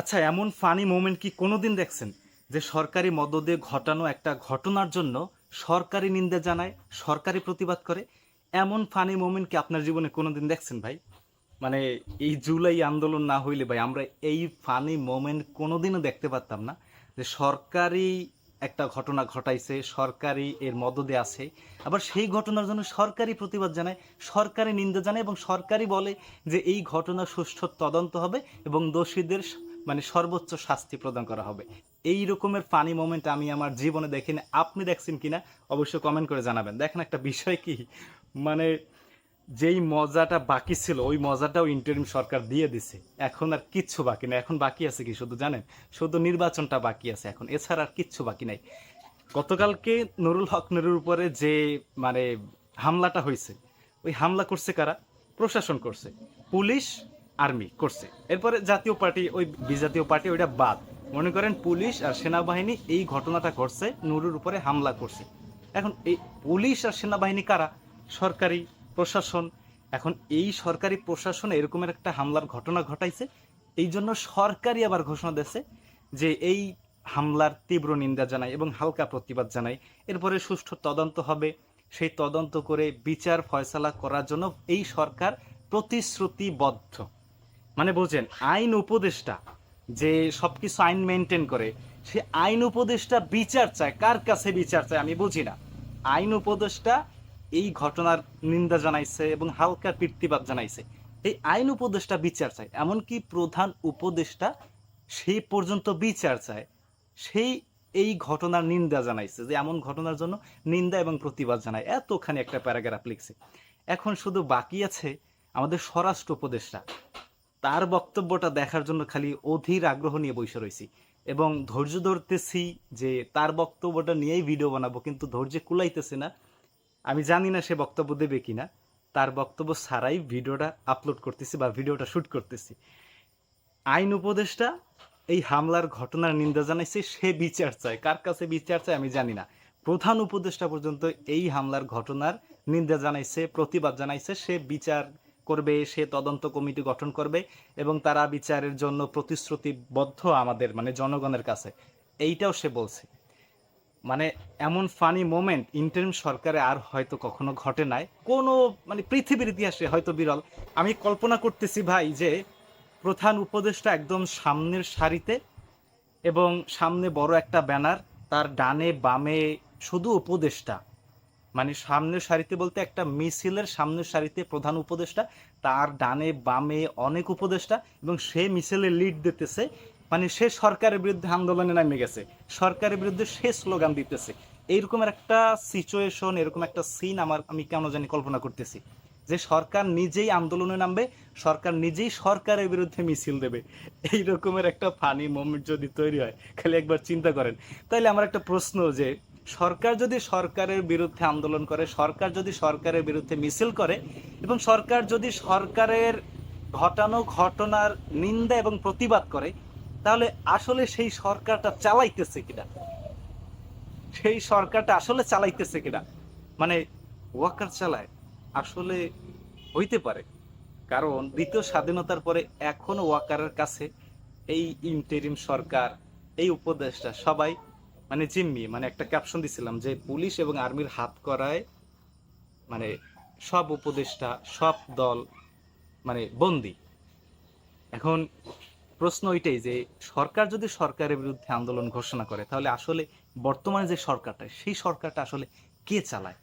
আচ্ছা এমন funny moment কি কোনোদিন দেখছেন? যে সরকারি মদদে ঘটানো একটা ঘটনার জন্য সরকারি নিন্দা জানায়, সরকারি প্রতিবাদ করে? এমন ফানি মোমেন্ট কি আপনার জীবনে কোনোদিন দেখছেন ভাই? মানে এই জুলাই আন্দোলন না হইলে ভাই, আমরা এই ফানি মোমেন্ট কোনোদিনও দেখতে পারতাম না যে সরকারি একটা ঘটনা ঘটাইছে, সরকারি এর মদদে আছে। আবার সেই ঘটনার জন্য সরকারি প্রতিবাদ জানায়, সরকারি নিন্দা জানায় এবং সরকারি বলে যে এই ঘটনা সুষ্ঠু তদন্ত হবে এবং দোষীদের মানে সর্বোচ্চ শাস্তি প্রদান করা হবে। এই রকমের ফানি মোমেন্ট আমি আমার জীবনে দেখিনি। আপনি দেখছেন কিনা অবশ্যই কমেন্ট করে জানাবেন। দেখেন একটা বিষয় কি? মানে যেই মজাটা বাকি ছিল, ওই মজাটাও ইন্টারিম সরকার দিয়ে দিছে। এখন আর কিচ্ছু বাকি নেই। এখন বাকি আছে কি শুধু জানেন? শুধু নির্বাচনটা বাকি আছে এখন। এছাড়া আর কিচ্ছু বাকি নাই। গতকালকে নুরুল হক নুরুর উপরে যে মানে হামলাটা হয়েছে, ওই হামলা করছে কারা? প্রশাসন করছে। পুলিশ আর্মি করছে। এরপরে জাতীয় পার্টি, ওই বিজাতীয় পার্টি ওইটা বাদ। মনে করেন পুলিশ আর সেনাবাহিনী এই ঘটনাটা করছে নুরুর উপরে হামলা করছে। এখন এই পুলিশ আর সেনাবাহিনী কারা? সরকারি প্রশাসন। এখন এই সরকারি প্রশাসন এরকমের একটা হামলার ঘটনা ঘটাইছে এই জন্য সরকারি আবার ঘোষণা দিয়েছে যে এই হামলার তীব্র নিন্দা জানায় এবং হালকা প্রতিবাদ জানায়। এরপরে সুষ্ঠু তদন্ত হবে। সেই তদন্ত করে বিচার ফয়সালা করার জন্য এই সরকার প্রতিশ্রুতিবদ্ধ। মানে বোঝেন আইন উপদেষ্টা যে সবকিছু আইন মেনটেন করে, সে আইন উপদেষ্টা বিচার চায়। কার কাছে বিচার চায় আমি বুঝি না। আইন উপদেষ্টা এই ঘটনার নিন্দা জানাইছে এবং হালকা প্রতিবাদ জানাইছে। এই আইন উপদেষ্টা বিচার চায়, এমনকি প্রধান উপদেষ্টা সেই পর্যন্ত বিচার চায়। সেই এই ঘটনার নিন্দা জানাইছে যে এমন ঘটনার জন্য নিন্দা এবং প্রতিবাদ জানায়। এতখানি একটা প্যারাগ্রাফ লিখছে। এখন শুধু বাকি আছে আমাদের স্বরাষ্ট্র উপদেষ্টা। তার বক্তব্যটা দেখার জন্য খালি অধীর আগ্রহ নিয়ে বসে রয়েছি। এবং ধৈর্য ধরতেছি যে তার বক্তব্যটা নিয়েই ভিডিও বানাবো, কিন্তু ধৈর্য কুলাইতেছে না। আমি জানি না সে বক্তব্য দেবে কিনা। তার বক্তব্য ছাড়াই ভিডিওটা আপলোড করতেছি বা ভিডিওটা শ্যুট করতেছি। আইন উপদেষ্টা এই হামলার ঘটনার নিন্দা জানাইছে, সে বিচার চায়। কার কাছে বিচার চায় আমি জানি না। প্রধান উপদেষ্টা পর্যন্ত এই হামলার ঘটনার নিন্দা জানাইছে, প্রতিবাদ জানাইছে, সে বিচার করবে, সে তদন্ত কমিটি গঠন করবে এবং তারা বিচারের জন্য প্রতিশ্রুতিবদ্ধ আমাদের মানে জনগণের কাছে। এইটাও সে বলছে। মানে এমন ফানি মোমেন্ট ইন্টারিম সরকারে আর হয়তো কখনো ঘটে নাই। কোনো মানে পৃথিবীর ইতিহাসে হয়তো বিরল। আমি কল্পনা করতেছি ভাই যে প্রধান উপদেষ্টা একদম সামনের সারিতে এবং সামনে বড় একটা ব্যানার, তার ডানে বামে শুধু উপদেষ্টা। মানে সামনের সারিতে বলতে একটা মিছিলের সামনের সারিতে প্রধান উপদেষ্টা, তার ডানে বামে অনেক উপদেষ্টা এবং সে মিছিলে লিড দিতেছে। মানে সে সরকারের বিরুদ্ধে আন্দোলনে নামে গেছে, সরকারের বিরুদ্ধে সে স্লোগান দিতেছে। এইরকম একটা সিচুয়েশন এরকম একটা সিন আমার, আমি কেন জানি কল্পনা করতেছি। যে সরকার নিজেই আন্দোলনে নামবে, সরকার নিজেই সরকারের বিরুদ্ধে মিছিল দেবে। এই রকমের একটা ফানি মোমেন্ট যদি তৈরি হয়, খালি একবার চিন্তা করেন। তাহলে আমার একটা প্রশ্ন যে সরকার যদি সরকারের বিরুদ্ধে আন্দোলন করে, সরকার যদি সরকারের বিরুদ্ধে মিছিল করে এবং সরকার যদি সরকারের ঘটানো ঘটনার নিন্দা এবং প্রতিবাদ করে, তাহলে আসলে সেই সরকারটা চালাইতেছে কিনা? সেই সরকারটা আসলে চালাইতেছে কিনা? মানে ওয়াকার চালায়, আসলে হইতে পারে। কারণ দ্বিতীয় স্বাধীনতার পরে এখনও ওয়াকারের কাছে এই ইন্টেরিম সরকার, এই উপদেশটা সবাই মানে জিম্মি মানে একটা ক্যাপশন দিছিলাম যে পুলিশ এবং আর্মির হাত করায় মানে সব উপদেষ্টা, সব দল মানে বন্দি। এখন প্রশ্ন ওইটাই যে সরকার যদি সরকারের বিরুদ্ধে আন্দোলন ঘোষণা করে, তাহলে আসলে বর্তমানে যে সরকারটা, সেই সরকারটা আসলে কে চালায়?